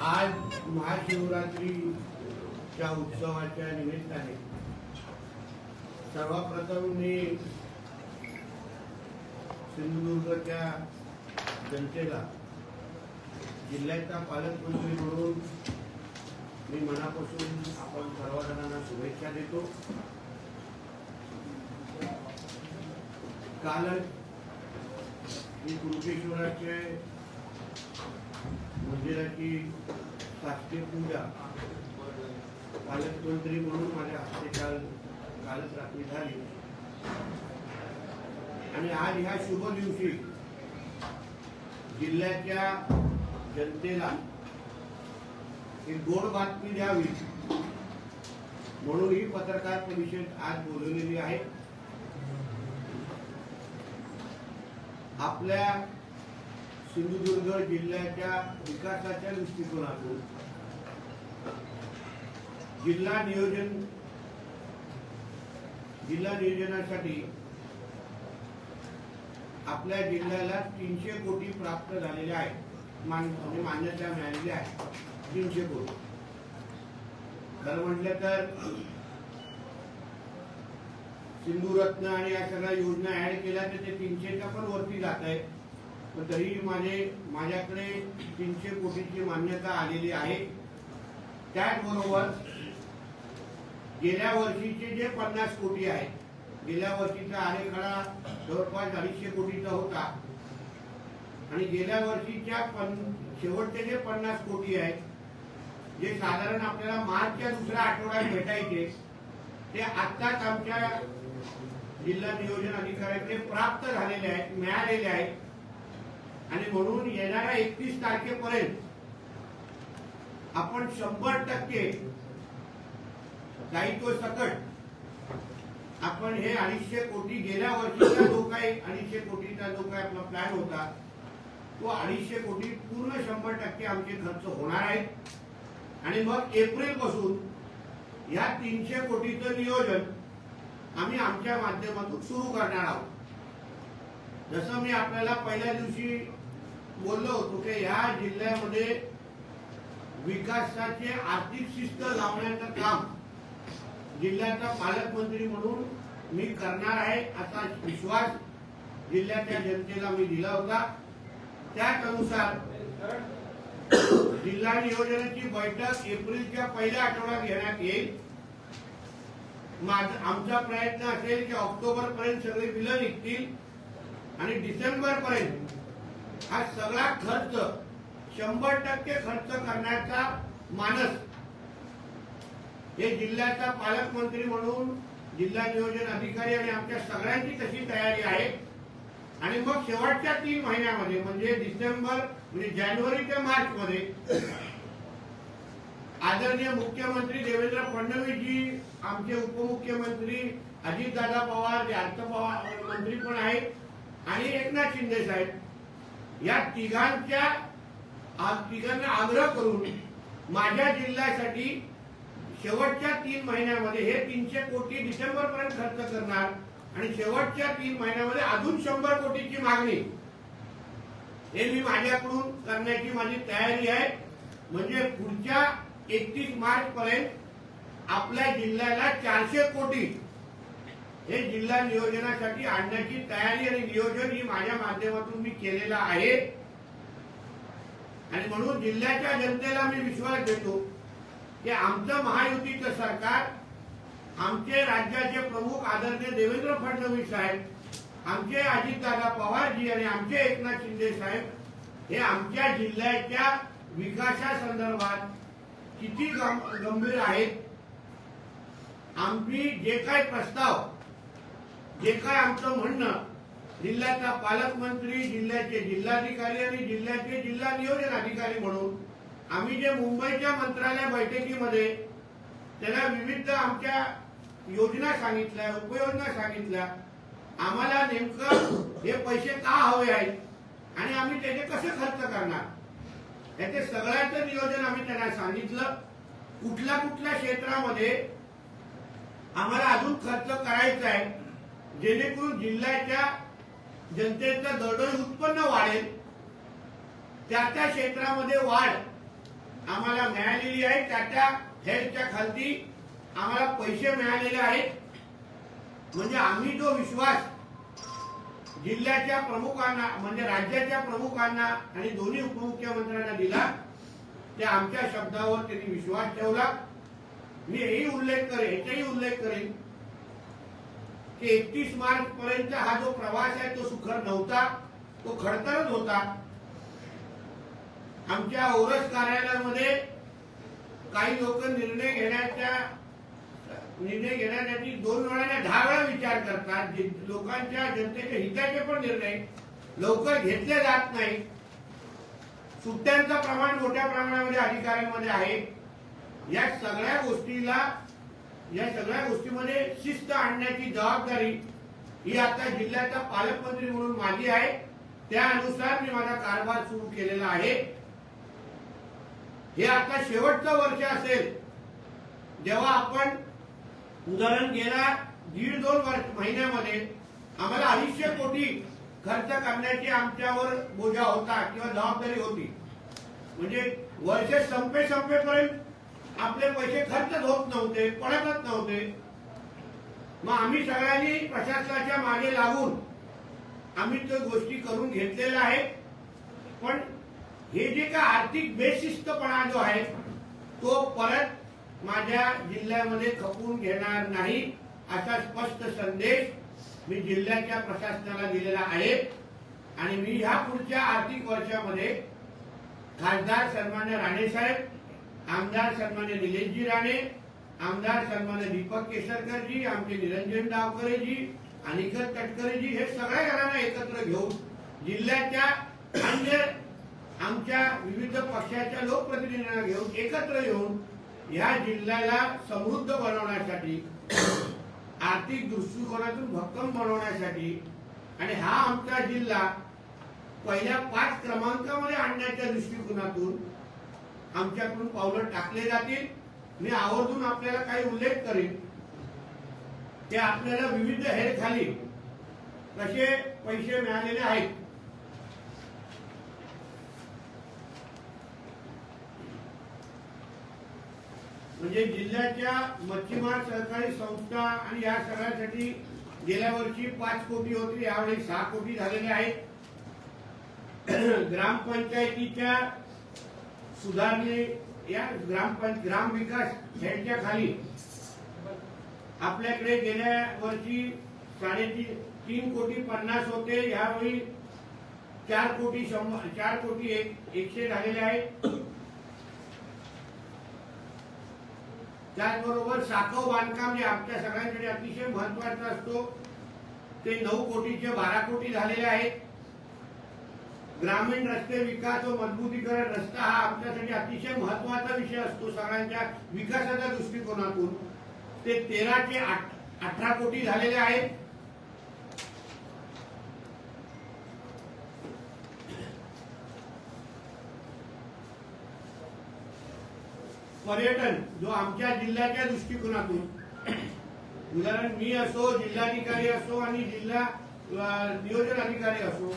आज महाशिवरात्रीच्या उत्सवाच्या निमित्ताने सर्वप्रथम मी सिंधुदुर्गच्या जनतेला जिल्ह्याचा पालकमंत्री म्हणून मी मनापासून आपण सर्वजणांना शुभेच्छा देतो. कालच मी कुरुपेश्वराचे मंदिराची शासकीय पूजा पालकमंत्री म्हणून माझ्या हस्ते काल कालच रात्री झाली. आणि आज ह्या शुभ दिवशी जिल्ह्याच्या जनतेला एक गोड बातमी द्यावी म्हणून ही पत्रकार परिषद आज बोलवलेली आहे. आपल्या सिंधुदुर्ग जिल्ह्याच्या विकासाच्या दृष्टिकोनातून जिल्हा नियोजन जिल्हा नियोजनासाठी आपल्या जिल्ह्याला तीनशे कोटी प्राप्त झालेले आहेत मान म्हणजे मान्यता मिळालेली आहे. तीनशे कोटी. खरं म्हटलं तर सिंधुरत्न आणि या सगळ्या योजना ऍड केल्या तर ते तीनशेच्या पण वरती जात आहे पण तरी माझे माझ्याकडे तीनशे कोटीची मान्यता आलेली आहे. त्याचबरोबर गेल्या वर्षीचे जे पन्नास कोटी आहेत गेल्या वर्षीचा आरेखडा जवळपास अडीचशे कोटीचा होता. आणि गेल्या वर्षीच्या पन शेवटचे जे पन्नास कोटी आहेत जे साधारण आपल्याला मार्चच्या दुसऱ्या आठवड्यात भेटायचे ते आत्ताच आमच्या जिल्हा नियोजन अधिकाऱ्याकडे प्राप्त झालेले आहेत मिळालेले आहेत. आणि म्हणून येणाऱ्या एकतीस तारखेपर्यंत आपण शंभर टक्के दायित्व सकट आपण हे अडीचशे कोटी गेल्या वर्षीचा जो काही अडीचशे कोटीचा जो काही आपला प्लॅन होता तो अडीचशे कोटी पूर्ण शंभर टक्के आमचे खर्च होणार आहेत. आणि मग एप्रिलपासून या तीनशे कोटीचं नियोजन आम्ही आमच्या माध्यमातून सुरू करणार आहोत. जसं मी आपल्याला पहिल्या दिवशी बोललो होतो की ह्या जिल्ह्यामध्ये विकासाचे आर्थिक शिस्त लावण्याचं काम जिल्ह्याचा पालकमंत्री म्हणून मी करणार आहे असा विश्वास जिल्ह्याच्या जनतेला मी दिला होता. त्याच अनुसार जिल्हा नियोजनाची बैठक एप्रिलच्या पहिल्या आठवड्यात घेण्यात येईल. माझा आमचा प्रयत्न असेल की ऑक्टोबर पर्यंत सगळे बिलं निघतील. आणि डिसेंबर पर्यंत हा सगळा खर्च शंभर टक्के खर्च करण्याचा मानस हे जिल्ह्याचा पालकमंत्री म्हणून जिल्हा नियोजन अधिकारी आणि आमच्या सगळ्यांची तशी तयारी आहे. आणि मग शेवटच्या तीन महिन्यामध्ये म्हणजे डिसेंबर म्हणजे जानेवारी ते मार्च मध्ये आदरणीय मुख्यमंत्री देवेंद्र फडणवीसजी आमचे उपमुख्यमंत्री अजितदादा पवार जे अर्थ पवार मंत्री पण आहेत आणि एकनाथ शिंदे साहेब या तिघांच्या तिघांना आग्रह करून माझ्या जिल्ह्यासाठी शेवटच्या तीन महिन्यामध्ये हे तीनशे कोटी डिसेंबर पर्यंत खर्च करणार आणि शेवटच्या तीन महिन्यामध्ये अजून शंभर कोटीची मागणी. हे मी माझ्याकडून करण्याची माझी तयारी आहे. म्हणजे पुढच्या एकतीस मार्च पर्यंत आपल्या जिल्ह्याला चारशे कोटी हे जिल्हा नियोजनासाठी आणण्याची तयारी आणि नियोजन ही माझ्या माध्यमातून मी केलेलं आहे. आणि म्हणून जिल्ह्याच्या जनतेला मी विश्वास देतो की आमचं महायुतीचं सरकार आमचे राज्याचे प्रमुख आदरणीय देवेंद्र फडणवीस साहेब आमचे अजितदादा पवारजी आणि आमचे एकनाथ शिंदे साहेब हे आमच्या जिल्ह्याच्या विकासासंदर्भात किती गंभीर आहेत. आम्ही जे काही प्रस्ताव जे काय आमचं म्हणणं जिल्ह्याचा पालकमंत्री जिल्ह्याचे जिल्हाधिकारी आणि जिल्ह्याचे जिल्हा नियोजन अधिकारी म्हणून आम्ही जे मुंबईच्या मंत्रालय बैठकीमध्ये त्यांना विविध आमच्या योजना सांगितल्या उपयोजना सांगितल्या आम्हाला नेमकं हे पैसे का हवे आहेत आणि आम्ही त्याचे कसे खर्च करणार? याचे सगळ्याचं नियोजन आम्ही त्यांना सांगितलं. कुठल्या कुठल्या क्षेत्रामध्ये आम्हाला अजून खर्च करायचा आहे जेणेकरून जिल्ह्याच्या जनतेचं दरडोई उत्पन्न वाढेल. त्या त्या क्षेत्रामध्ये वाढ आम्हाला मिळालेली आहे. त्या त्या हेल्थच्या खालती आम्हाला पैसे मिळालेले आहेत. म्हणजे आम्ही जो विश्वास जिल्ह्याच्या प्रमुखांना म्हणजे राज्याच्या प्रमुखांना आणि दोन्ही उपमुख्यमंत्र्यांना दिला त्या आमच्या शब्दावर त्यांनी विश्वास ठेवला. मी हेही उल्लेख करेन याचाही उल्लेख करेन की एकतीस मार्च पर्यंत हा जो प्रवास आहे तो सुखर नव्हता तो खडतरच होता. आमच्या ओरस कार्यालयामध्ये काही लोक निर्णय घेण्याच्या निर्णय घेण्यासाठी दोन वेळा दहा वेळा विचार करतात. लोकांच्या जनतेच्या हिताचे पण निर्णय लवकर घेतले जात नाही. सुट्ट्यांचं प्रमाण मोठ्या प्रमाणामध्ये अधिकाऱ्यांमध्ये आहे. या सगळ्या गोष्टीला या सगळ्या गोष्टीमध्ये शिस्त आणण्याची जबाबदारी ही आता जिल्ह्याचा पालकमंत्री म्हणून माझी आहे. त्यानुसार मी माझा कारभार सुरू केलेला आहे. हे आता शेवटचं वर्ष असेल. जेव्हा आपण उदाहरण गेल्या दीड दोन वर्ष महिन्यामध्ये आम्हाला अडीचशे कोटी खर्च करण्याची आमच्यावर बोजा होता किंवा जबाबदारी होती. म्हणजे वर्ष संपे संपेपर्यंत आपले पैसे खर्चच होत नव्हते पडतच नव्हते. मग आम्ही सगळ्यांनी प्रशासनाच्या मागे लागून आम्ही त्या गोष्टी करून घेतलेल्या आहेत. पण हे जे का आर्थिक बेशिस्तपणा जो आहे तो परत माझ्या जिल्ह्यामध्ये खपून घेणार नाही असा स्पष्ट संदेश मी जिल्ह्याच्या प्रशासनाला दिलेला आहे. आणि मी ह्या पुढच्या आर्थिक वर्षामध्ये खासदार सन्मान्य राणेसाहेब आमदार सन्मान्य निलेशजी राणे आमदार सन्मान्य दीपक केसरकरजी आमचे निरंजन डावकरेजी अनिकेत तटकरेजी हे सगळ्या घरांना एकत्र घेऊन जिल्ह्याच्या अन्य आमच्या विविध पक्षाच्या लोकप्रतिनिधींना घेऊन एकत्र येऊन या जिल्ह्याला समृद्ध बनवण्यासाठी आर्थिक दृष्टिकोनातून भक्कम बनवण्यासाठी आणि हा आमचा जिल्हा पहिल्या पाच क्रमांकामध्ये आणण्याच्या दृष्टिकोनातून आमच्याकडून पावलं टाकले जातील मी आवर्जून आपल्याला काही उल्लेख करीन. ते आपल्याला विविध हेर खाली कसे पैसे मिळालेले आहेत. म्हणजे जिल्ह्याच्या मच्छीमार सहकारी संस्था आणि या सगळ्यासाठी गेल्या वर्षी पाच कोटी होती यावेळी सहा कोटी झालेले आहेत. ग्रामपंचायतीच्या सुधारणे या ग्रामपंच ग्राम विकास यांच्या खाली आपल्याकडे गेल्या वर्षी साडेतीन तीन कोटी पन्नास होते. यावेळी चार कोटी शंभर चार कोटी एक एकशे झालेले आहेत. त्याचबरोबर साखव बांधकाम जे आमच्या सगळ्यांकडे अतिशय महत्वाचं असतो. ते नऊ कोटीचे बारा कोटी झालेले आहेत. ग्रामीण रस्ते विकास व मजबूतीकरण रस्ता हा आमच्यासाठी अतिशय महत्त्वाचा विषय असतो सगळ्यांच्या विकासाच्या दृष्टिकोनातून. ते तेराचे ते अठरा कोटी झालेले आहेत. पर्यटन जो आमच्या जिल्ह्याच्या दृष्टिकोनातून. उदाहरण मी असो जिल्हाधिकारी असो आणि जिल्हा नियोजन अधिकारी असो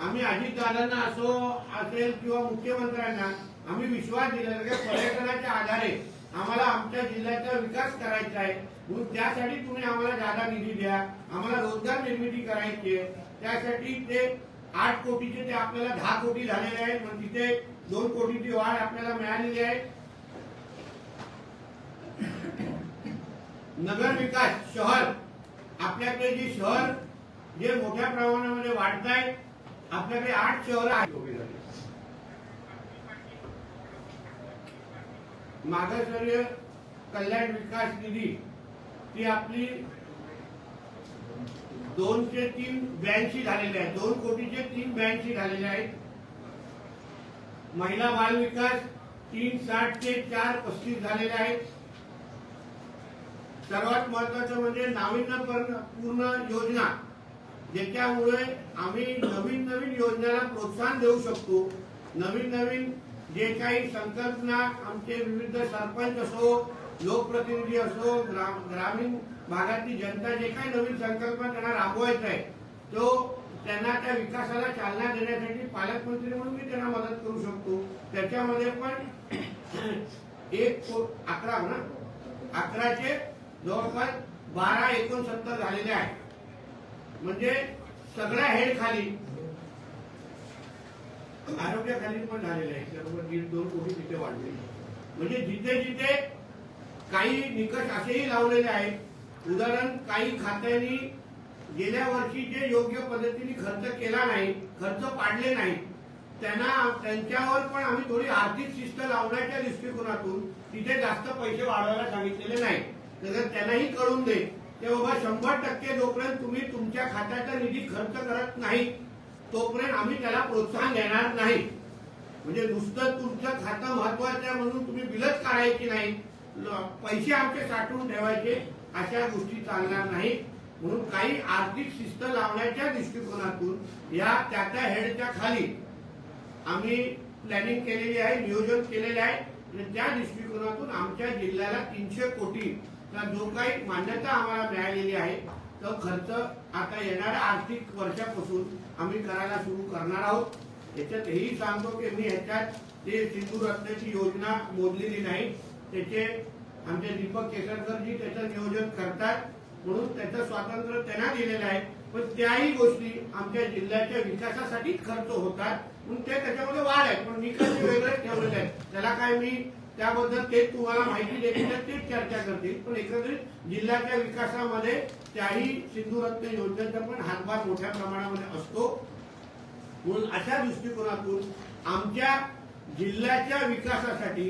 आम्ही अजितदादांना असो असेल किंवा मुख्यमंत्र्यांना आम्ही विश्वास दिला की पर्यटनाच्या आधारे आम्हाला आमच्या जिल्ह्याचा विकास करायचा आहे. म्हणून त्यासाठी तुम्ही आम्हाला जादा निधी द्या आम्हाला रोजगार निर्मिती करायची आहे. त्यासाठी ते आठ कोटीचे ते आपल्याला दहा कोटी झालेले आहेत मग तिथे दोन कोटीची वाढ आपल्याला मिळालेली आहे. नगर विकास शहर. आपल्याकडे जे शहर जे मोठ्या प्रमाणामध्ये वाढत आहेत आपल्याकडे आठ शहर आहेत. मागासवर्गीय कल्याण विकास निधी ती आपली दोनशे तीन ब्याऐंशी झालेले आहेत दोन कोटीचे तीन ब्याऐंशी झालेले आहेत महिला बाल विकास तीन साठ ते चार पस्तीस झालेले आहेत. सर्वात महत्वाचं म्हणजे नाविन्यपूर्ण पूर्ण योजना. ज्याच्यामुळे आम्ही नवीन नवीन योजनेला प्रोत्साहन देऊ शकतो. नवीन नवीन जे काही संकल्पना आमचे विविध सरपंच असो लोकप्रतिनिधी असो ग्राम ग्रामीण भागातली जनता जे काही नवीन संकल्पना त्यांना राबवायचा आहे तो त्यांना त्या विकासाला चालना देण्यासाठी पालकमंत्री म्हणून मी त्यांना मदत करू शकतो. त्याच्यामध्ये पण एक अकरा ना अकराचे जवळपास बारा एकोणसत्तर झालेले आहे म्हणजे सगळ्या हेड खाली. आरोग्याखाली पण झालेले आहे. त्याबरोबर दीड दोन कोटी तिथे वाढले. म्हणजे जिथे जिथे काही निकष असेही लावलेले आहेत. उदाहरण काही खात्यांनी गेल्या वर्षी जे योग्य पद्धतीने खर्च केला नाही खर्च पाडले नाही त्यांना त्यांच्यावर पण आम्ही थोडी आर्थिक शिस्त लावण्याच्या दृष्टिकोनातून तिथे जास्त पैसे वाढवायला सांगितलेले नाही. तर त्यांनाही कळून दे. ते बाबा शंभर टक्के जोपर्यंत तुम्ही तुमच्या खात्याचा निधी खर्च करत नाही तोपर्यंत आम्ही त्याला प्रोत्साहन देणार नाही. म्हणजे नुसतं तुमचं खातं महत्वाचं आहे म्हणून तुम्ही बिलच काढायची नाही. पैसे आमचे साठवून ठेवायचे अशा गोष्टी चालणार नाही. म्हणून काही आर्थिक शिस्त लावण्याच्या दृष्टिकोनातून या त्या त्या हेडच्या खाली आम्ही प्लॅनिंग केलेली आहे नियोजन केलेले आहे. आणि त्या दृष्टिकोनातून आमच्या जिल्ह्याला तीनशे कोटी तर जो काही मान्यता आम्हाला मिळालेली आहे तो खर्च आता येणाऱ्या आर्थिक वर्षापासून आम्ही करायला सुरू करणार आहोत. याच्यात हेही सांगतो की मी ह्याच्यात ते सिंधू रत्नाची योजना मोडलेली नाही त्याचे आमचे दीपक केसरकरजी त्याचं नियोजन करतात. म्हणून त्याचं स्वातंत्र्य त्यांना दिलेलं आहे. पण त्याही गोष्टी आमच्या जिल्ह्याच्या विकासासाठीच खर्च होतात. म्हणून ते त्याच्यामध्ये वाढ आहे पण निकष वेगळे ठेवलेले आहेत. त्याला काय मी त्याबद्दल ते तुम्हाला माहिती देतील तेच चर्चा करतील. पण एकंदरीत जिल्ह्याच्या विकासामध्ये त्याही सिंधुरत्न योजनेचा पण हातभार मोठ्या प्रमाणामध्ये असतो. म्हणून अशा दृष्टिकोनातून आमच्या जिल्ह्याच्या विकासासाठी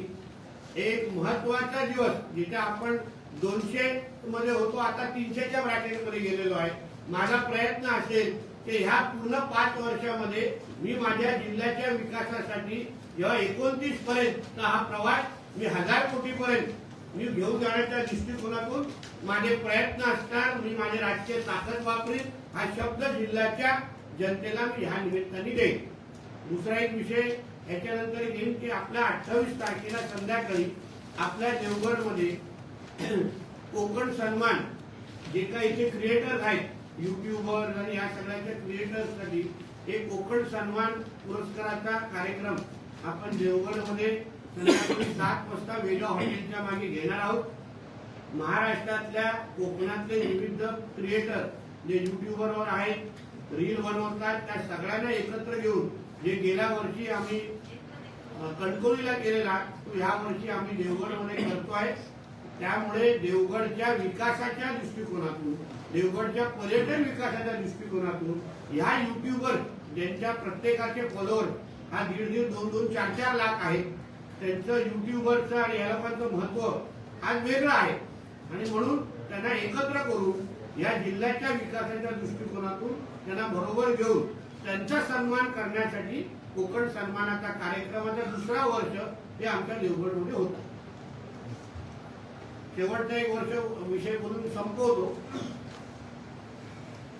एक महत्त्वाचा दिवस जिथे आपण दोनशे मध्ये होतो आता तीनशेच्या ब्रॅकेटमध्ये गेलेलो आहे. माझा प्रयत्न असेल की ह्या पूर्ण पाच वर्षामध्ये मी माझ्या जिल्ह्याच्या विकासासाठी जेव्हा एकोणतीस पर्यंत हा प्रवास मी हजार कोटी पर्यंत. मी घेऊन जाण्याच्या दृष्टिकोनातून माझे प्रयत्न असतात मी माझे राजकीय ताकद वापरीन हा शब्द जिल्ह्याच्या जनतेला मी ह्या निमित्ताने देईन. दुसरा एक विषय याच्यानंतर घेईन की आपल्या अठ्ठावीस तारखेला संध्याकाळी आपल्या देवगडमध्ये कोकण सन्मान जे काही इथे क्रिएटर्स आहेत युट्यूबर आणि या सगळ्यांच्या क्रिएटर्ससाठी एक कोकण सन्मान पुरस्काराचा कार्यक्रम आपण देवगडमध्ये संध्याकाळी सात वाजता वेगा हॉटेलच्या मागे घेणार आहोत. महाराष्ट्रातल्या कोकणातले विविध क्रिएटर जे युट्यूबरवर आहेत रील बनवतात त्या सगळ्यांना एकत्र घेऊन जे गेल्या वर्षी आम्ही कणकोलीला गेलेला केलेला तो ह्या वर्षी आम्ही देवगडमध्ये करतो आहे. त्यामुळे देवगडच्या विकासाच्या दृष्टिकोनातून देवगडच्या पर्यटन विकासाच्या दृष्टिकोनातून ह्या युट्यूबर ज्यांच्या प्रत्येकाचे फॉलोअर हा दीड दीड दोन दोन चार चार लाख आहे. त्यांचं युट्यूबरचं आणि या लोकांचं महत्त्व आज वेगळं आहे. आणि म्हणून त्यांना एकत्र करून या जिल्ह्याच्या विकासाच्या दृष्टिकोनातून त्यांना बरोबर घेऊन त्यांचा सन्मान करण्यासाठी कोकण सन्मानाचा कार्यक्रमाचा दुसरा वर्ष हे आमच्या देवगडमध्ये होतं शेवटचा एक वर्ष विषय बोलून संपवतो.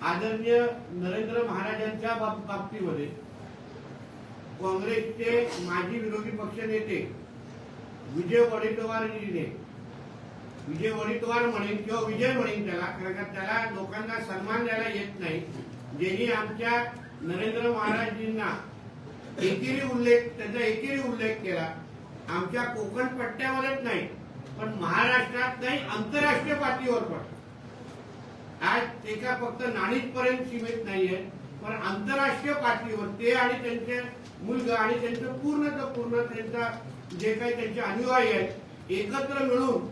आदरणीय नरेंद्र महाराजांच्या बाब- बाबतीमध्ये काँग्रेसचे माजी विरोधी पक्ष नेते विजय वडेट्टीवारजीने विजय वडेट्टीवार म्हणेन किंवा विजय म्हणेन त्याला कारण का त्याला लोकांना सन्मान द्यायला येत नाही. ज्यांनी आमच्या नरेंद्र महाराजजींना एकेरी उल्लेख त्यांचा एकेरी उल्लेख केला. आमच्या कोकण पट्ट्यामध्येच नाही पण महाराष्ट्रात नाही आंतरराष्ट्रीय पातळीवर पण. आज एका फक्त नाणीतपर्यंत सीमित नाहीये पण आंतरराष्ट्रीय पातळीवर ते आणि त्यांचे मुलगा आणि त्यांचं पूर्ण पूर्ण त्यांचा जे काही त्यांचे अनुयायी आहेत एकत्र मिळून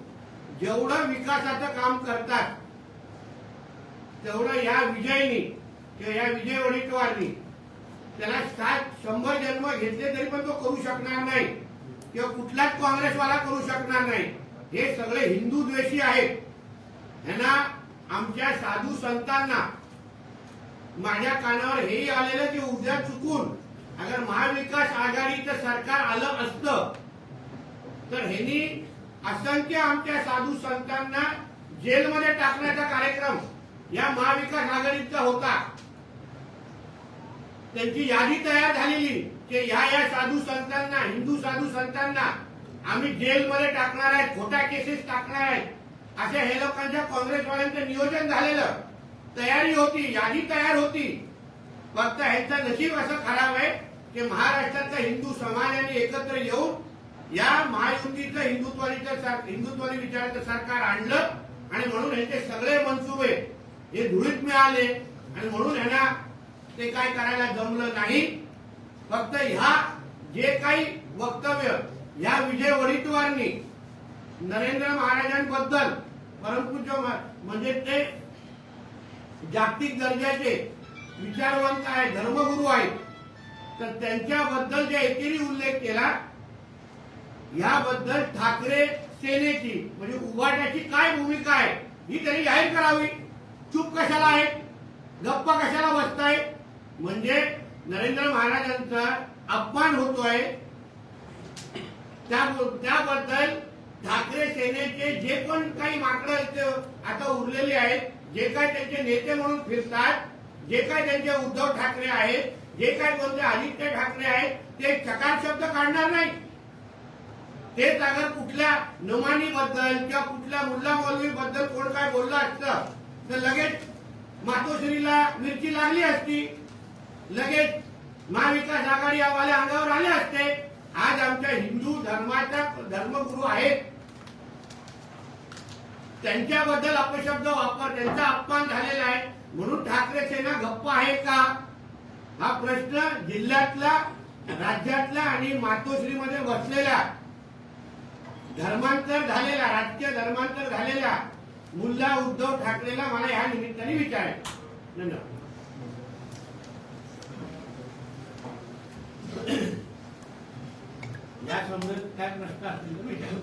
जेवढं विकासाचं काम करतात तेवढं या विजयनी किंवा या विजय वडेट्टीवारनी त्याला सात शंभर जन्म घेतले तरी पण तो करू शकणार नाही किंवा कुठलाच काँग्रेसवाला करू शकणार नाही. हे सगळे हिंदू द्वेषी आहेत. ह्यांना आमच्या साधू संतांना माझ्या कानावर हेही आलेलं की उद्या चुकून अगर महाविकास आघाडीचं सरकार आलं असतं तर ह्यांनी असंख्य आमच्या साधू संतांना जेलमध्ये टाकण्याचा कार्यक्रम या महाविकास आघाडीचा होता. त्यांची यादी तयार झालेली की या या साधू संतांना हिंदू साधू संतांना आम्ही जेलमध्ये टाकणार आहेत खोट्या केसेस टाकणार आहेत असे हे लोकांच्या काँग्रेसवाल्यांचं नियोजन झालेलं. तयारी होती यादी तयार होती. फक्त ह्यांचं नशीब असं खराब आहे. की महाराष्ट्रातल्या हिंदू समाजाने एकत्र येऊन या महायुतीचं हिंदुत्वादीचं सर- हिंदुत्वादी विचाराचं सरकार आणलं आणि म्हणून ह्याचे सगळे मनसुबे हे धुळीत मिळाले आणि म्हणून ह्यांना ते काय करायला जमलं नाही. फक्त ह्या जे काही वक्तव्य या विजय वडीतवारांनी नरेंद्र महाराजांबद्दल परंतु म्हणजे ते जागतिक दर्जाचे विचारवंत आहे धर्मगुरू आहेत तर त्यांच्याबद्दल जे एकेरी उल्लेख केला याबद्दल ठाकरे सेनेची म्हणजे उभाट्याची काय भूमिका आहे ही त्यांनी जाहीर करावी. चूप कशाला आहे? गप्पा कशाला बसताय? म्हणजे नरेंद्र महाराजांचा अपमान होतोय. त्याबद्दल ठाकरे सेनेचे जे पण काही माकडं आता उरलेले आहेत जे काय त्यांचे नेते म्हणून फिरतात जे काय त्यांचे उद्धव ठाकरे आहेत जे काय कोणते आदित्य ठाकरे आहेत ते चकार शब्द काढणार नाही ते अगर कुठल्या नुमानी बद्दल किंवा कुठल्या मुल्ला मौलवी बद्दल कोण काय बोललं असतं तर लगेच मातोश्रीला मिरची लागली असती. लगेच महाविकास आघाडी आम्हाला अंगावर आले असते. आज आमच्या हिंदू धर्माच्या धर्मगुरू आहेत. त्यांच्याबद्दल अपशब्द वापर त्यांचा अपमान झालेला आहे. म्हणून ठाकरे सेना गप्प आहे का? हा प्रश्न जिल्ह्यातला राज्यातला आणि मातोश्रीमध्ये बसलेल्या धर्मांतर झालेला राजकीय धर्मांतर झालेला मुल्ला उद्धव ठाकरेला मला ह्या निमित्ताने विचारायचं धन्यवाद या संदर्भात काय प्रश्न असतील तर विचारा.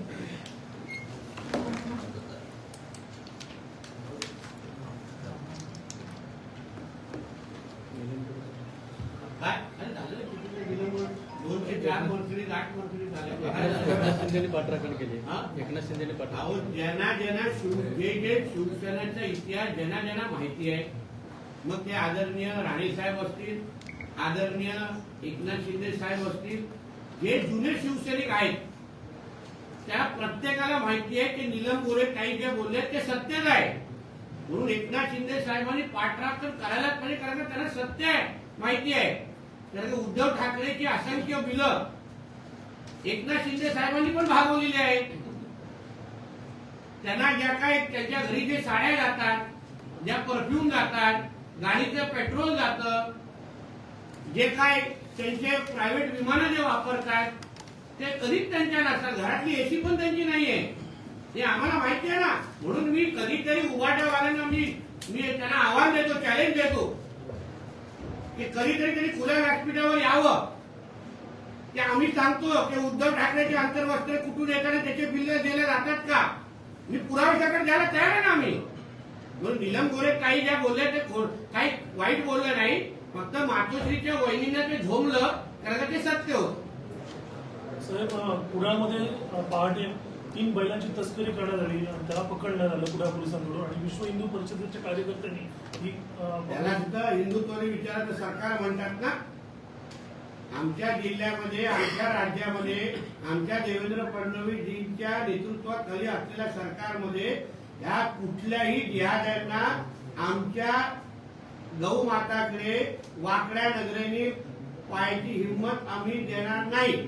काय? अरे झालं किती गेलं दोनशे चार मंत्री आठ मंत्री एकनाथ झाले. शिंदेने पाठराखण केली. हा? एकनाथ शिंदेने अहो पाठराखण ज्यांना ज्यांना शिव जे जे शिवसेनेचा इतिहास ज्यांना ज्यांना माहिती आहे मग ते आदरणीय राणे साहेब असतील आदरणीय एकनाथ शिंदे साहेब असतील जे जुने शिवसैनिक आहेत त्या प्रत्येकाला माहिती आहे की नीलम गोरे काही जे बोलले ते सत्यच आहे. म्हणून एकनाथ शिंदे साहेबांनी पाठराखण करायलाच पाहिजे कारण का त्यांना सत्य आहे माहिती आहे. कारण उद्धव ठाकरेची असंख्य बिलं एकनाथ शिंदे साहेबांनी पण भागवलेली आहेत. त्यांना ज्या काय त्यांच्या घरी जे साड्या जातात ज्या परफ्यूम जातात गाडीचं पेट्रोल जातं जे काय त्यांचे प्रायव्हेट विमानं जे वापरतात ते कधीच त्यांच्या नसतात. घरातली एसी पण त्यांची नाहीये. हे आम्हाला माहिती आहे ना. म्हणून मी कधीतरी उभाट्यावाल्यांना मी मी त्यांना आव्हान देतो चॅलेंज देतो. की कधीतरी तरी खुल्या व्यासपीठावर यावं. की आम्ही सांगतो की उद्धव ठाकरेचे आंतरवस्त्र कुठून येताना त्याचे बिल्ल दिले जातात का? मी पुराव्याकडे द्यायला तयार आहे ना आम्ही. म्हणून निलम गोरे काही ज्या बोलल्या ते काही वाईट बोललं नाही. फक्त मातोश्रीच्या वहिनीने ते झोमलं कारण ते सत्य होत. साहेब पुण्यामध्ये पहाटे तीन बैलांची तस्करी करण्यात आली त्याला पकडण्यात आलं कुडाळ पोलिसांकडून. आणि विश्व हिंदू परिषदेच्या कार्यकर्त्यांनी ही अ, त्याला सुद्धा सरकार म्हणतात ना आमच्या जिल्ह्यामध्ये आमच्या राज्यामध्ये आमच्या देवेंद्र फडणवीसजींच्या नेतृत्वाखाली असलेल्या सरकारमध्ये ह्या कुठल्याही जिहाद्यांना आमच्या गौमाताकडे वाकड्या नजरेने पायाची हिंमत आम्ही देणार नाही.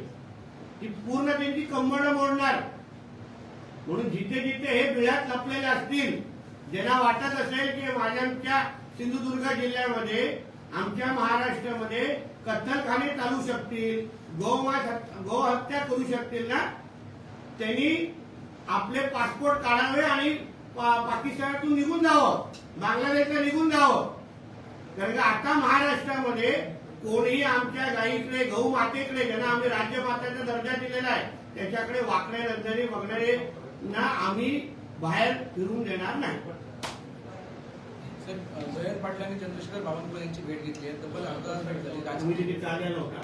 ती पूर्ण त्यांची कंबड मोडणार. म्हणून जिथे जिथे हे बिळात लपलेले असतील ज्यांना वाटत असेल की माझ्या सिंधुदुर्ग जिल्ह्यामध्ये आमच्या महाराष्ट्रामध्ये कत्तलखाने चालू शकतील गोमास गो हत्या करू शकतील ना? त्यांनी आपले पासपोर्ट काढावे आणि पा- पाकिस्तानातून निघून जावं बांगलादेशला निघून जावं. कारण का आता महाराष्ट्रामध्ये कोणीही आमच्या गाईकडे गहू मातेकडे ज्यांना आम्ही राज्यमाताचा दर्जा दिलेला आहे त्याच्याकडे वाकणे नंतर बघणारे ना आम्ही बाहेर फिरून देणार नाही. जयंत पाटलांनी चंद्रशेखर बावनकुळे यांची भेट घेतली आहे. तब्बल अर्धा तास भेट झाली. तुम्ही तिथे चाललेला होता.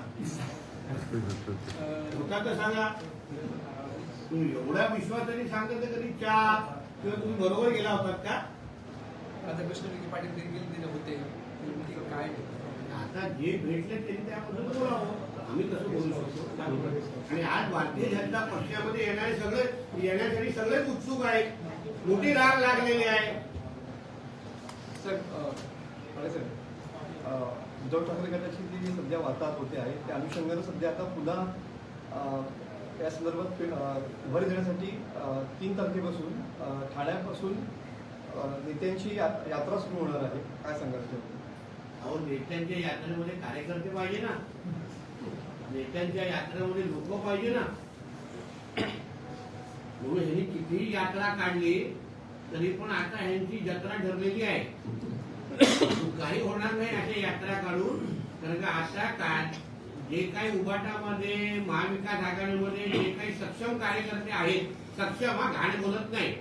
होता तर सांगा. तुम्ही एवढ्या विश्वासाने सांगत कधी चहा किंवा तुम्ही बरोबर गेला होतात का? राधाकृष्ण विखे पाटील देखील होते. काय? आता जे भेटले त्यांनी त्याबद्दल बोलावं. आम्ही कसं बोलू शकतो. आणि आज भारतीय जनता पक्षामध्ये येणारे सगळे येण्यासाठी सगळेच उत्सुक आहेत. मोठी राग लागलेली आहे. सर उद्धव ठाकरे गटाची जी सध्या वार्ताहर होते आहे त्या अनुषंगानं सध्या आता पुन्हा अ, या संदर्भात भर देण्यासाठी तीन तारखेपासून ठाण्यापासून नेत्यांची यात्रा सुरू होणार आहे. काय त्यावर? अहो नेत्यांच्या यात्रेमध्ये कार्यकर्ते पाहिजे ना. नेत्यांच्या यात्रेमध्ये लोक पाहिजे ना. म्हणून ह्यांनी कितीही यात्रा काढली तरी पण आता ह्यांची जत्रा ठरलेली आहे. काही होणार नाही अशा यात्रा काढून. कारण का आता काय जे काही उभाटामध्ये महाविकास आघाडीमध्ये जे काही सक्षम कार्यकर्ते आहेत सक्षम हा घाण बोलत नाही.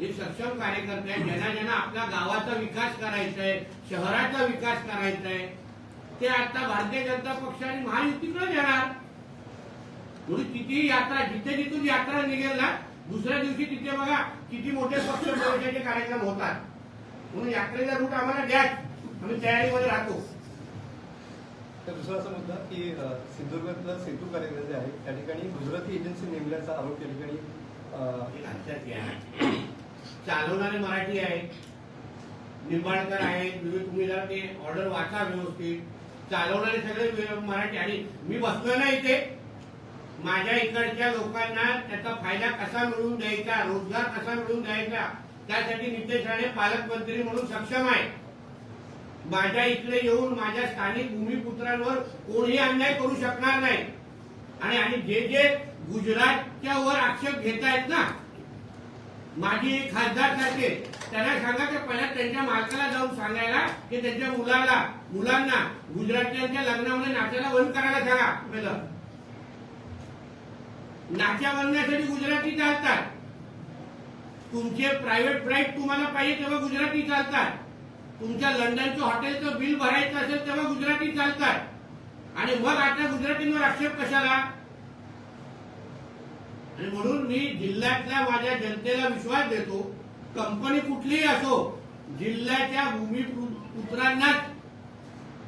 जे सक्षम कार्यकर्ते आहेत ज्यांना ज्यांना आपल्या गावाचा विकास करायचा आहे शहराचा विकास करायचा आहे ते आता भारतीय जनता पक्ष आणि महायुतीकडे येणार म्हणून कितीही यात्रा जिथे जिथून यात्रा निघेल ना दुसऱ्या दिवशी तिथे बघा किती मोठे पक्ष प्रवेशाचे कार्यक्रम होतात. म्हणून यात्रेचा रूट आम्हाला द्याच. आम्ही तयारीमध्ये राहतो. तर दुसरा असा मुद्दा की सिंधुदुर्गातलं सेतू कार्यालय जे आहे त्या ठिकाणी गुजराती एजन्सी नेमल्याचा आरोप त्या ठिकाणी अ, लक्षात घ्या. चालवणारे मराठी आहेत निंबाळकर आहेत तुम्ही जरा ते ऑर्डर वाचा व्यवस्थित. चालवणारे सगळे मराठी. आणि मी बसलो ना इथे. माझ्या इकडच्या लोकांना त्याचा फायदा कसा मिळवून द्यायचा रोजगार कसा मिळवून द्यायचा त्यासाठी नितेश राणे पालकमंत्री म्हणून सक्षम आहे. माझ्या इकडे येऊन माझ्या स्थानिक भूमिपुत्रांवर कोणीही अन्याय करू शकणार नाही. आणि आणि जे जे गुजरातच्या वर आक्षेप घेत आहेत ना माझी खासदार सारखे. त्यांना सांगा की पहिला त्यांच्या मालकाला जाऊन सांगायला की त्यांच्या मुलाला मुलांना गुजरातच्या लग्नामध्ये नाचायला बंद करायला सांगा. पहिलं. नाच्या बनण्यासाठी गुजराती चालतात. तुमचे प्रायव्हेट फ्लाईट तुम्हाला पाहिजे तेव्हा गुजराती चालतात. तुमच्या लंडनचं हॉटेलचं बिल भरायचं असेल तेव्हा गुजराती चालतात. आणि मग आता गुजरातींवर आक्षेप कशाला? आणि म्हणून मी जिल्ह्यातल्या माझ्या जनतेला विश्वास देतो कंपनी कुठलीही असो जिल्ह्याच्या भूमिपुत्रांनाच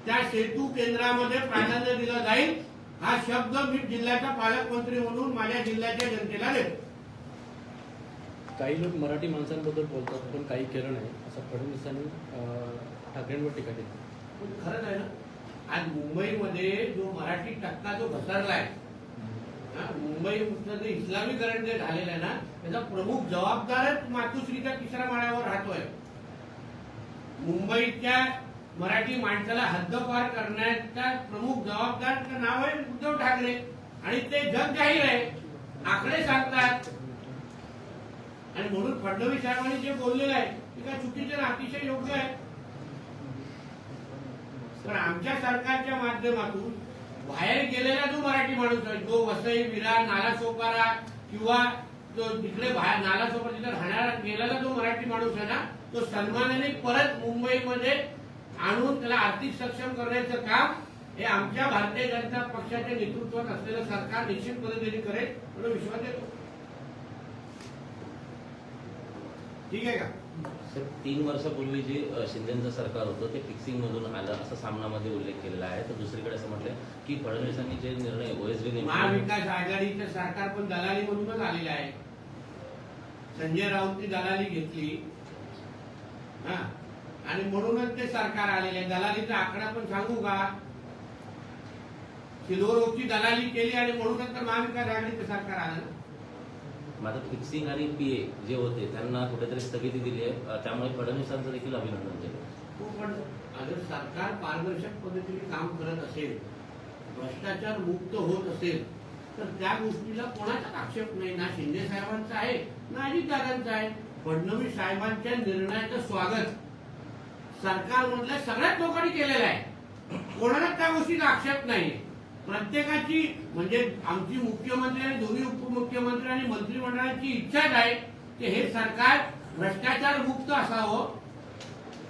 त्या सेतू केंद्रामध्ये प्राधान्य दिलं जाईल. हा शब्द मी जिल्ह्याचा पालकमंत्री म्हणून माझ्या जिल्ह्याच्या जनतेला देतो. काही लोक मराठी माणसांबद्दल बोलतात पण काही केलं नाही असं फडणवीसांनी ठाकरेंवर टीका केली. पण खरंच आहे ना आज मुंबईमध्ये जो मराठी टक्का जो घसरलाय हा, मुंबई जे इस्लामीकरण जे झालेलं आहे ना त्याचा प्रमुख जबाबदारच मातोश्रीच्या तिसऱ्या माळ्यावर राहतोय. मुंबईच्या मराठी माणसाला हद्दपार करण्याचा प्रमुख जबाबदार नाव आहे उद्धव ठाकरे. आणि ते जग जाहीर आहे. आकडे सांगतात. आणि म्हणून फडणवीस साहेबांनी जे बोललेलं आहे ते काय चुकीचे अतिशय योग्य आहे. पण आमच्या सरकारच्या माध्यमातून बाहेर गेलेला जो मराठी माणूस आहे. जो वसई विरार नालासोपारा किंवा जो तिकडे बाहेर नालासोपारा तिथे राहणारा गेलेला जो मराठी माणूस आहे ना तो सन्मानाने परत मुंबईमध्ये आणून त्याला आर्थिक सक्षम करण्याचं काम हे आमच्या भारतीय जनता पक्षाच्या नेतृत्वात असलेलं सरकार निश्चित पद्धतीने करेल म्हणून विश्वास देतो. ठीक आहे का? सर तीन वर्षापूर्वी जे शिंदेचं सरकार होतं ते फिक्सिंग मधून आलं असं सामनामध्ये उल्लेख केलेला आहे. तर दुसरीकडे असं म्हटलं की फडणवीसांनी जे निर्णय ओएसडी महाविकास आघाडीचं सरकार पण दलाली म्हणूनच आलेलं आहे. संजय राऊतची दलाली घेतली. हा. आणि म्हणूनच ते सरकार आलेले आहे. दलालीचा आकडा पण सांगू का? सिल्वरची दलाली केली आणि म्हणूनच तर महाविकास आघाडीचं सरकार आलं माझं फिक्सिंग आणि पीए जे होते त्यांना कुठेतरी स्थगिती दिली आहे. त्यामुळे फडणवीसांचं देखील अभिनंदन केलं. हो पण अगर सरकार पारदर्शक पद्धतीने काम करत असेल भ्रष्टाचार मुक्त होत असेल तर त्या गोष्टीला कोणाचा आक्षेप नाही. ना शिंदे साहेबांचा आहे ना अजितदादांचा आहे. फडणवीस साहेबांच्या निर्णयाचं स्वागत सरकारमधल्या सगळ्याच लोकांनी केलेलं आहे. कोणाला त्या गोष्टीचा आक्षेप नाही. प्रत्येकाची म्हणजे आमची मुख्यमंत्री आणि दोन्ही उपमुख्यमंत्री आणि मंत्रिमंडळाची इच्छाच आहे की हे सरकार भ्रष्टाचार मुक्त असावं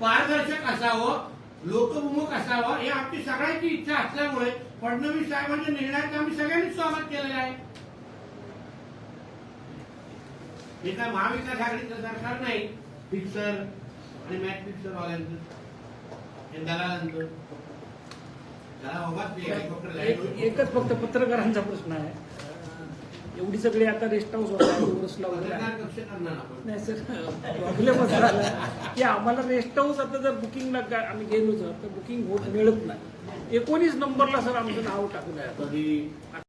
पारदर्शक असावं लोकविमुख असावं हे आमची सगळ्यांची इच्छा असल्यामुळे फडणवीस साहेबांच्या निर्णयाचं आम्ही सगळ्यांनी स्वागत केलेलं आहे. हे काय महाविकास आघाडीचं सरकार नाही फिक्सर आणि मॅच फिक्सर वाल्यांचं हे दलालांचं त्याला बाबा ते हेलिकॉप्टर एक- लँड एकच फक्त पत्रकारांचा प्रश्न आहे. एवढी सगळी आता रेस्ट हाऊस नाही सर प्रॉब्लेम असा झाला की आम्हाला रेस्ट हाऊस आता जर बुकिंगला आम्ही गेलो सर तर बुकिंग होत मिळत नाही. एकोणीस नंबरला सर आमचं नाव टाकलं आहे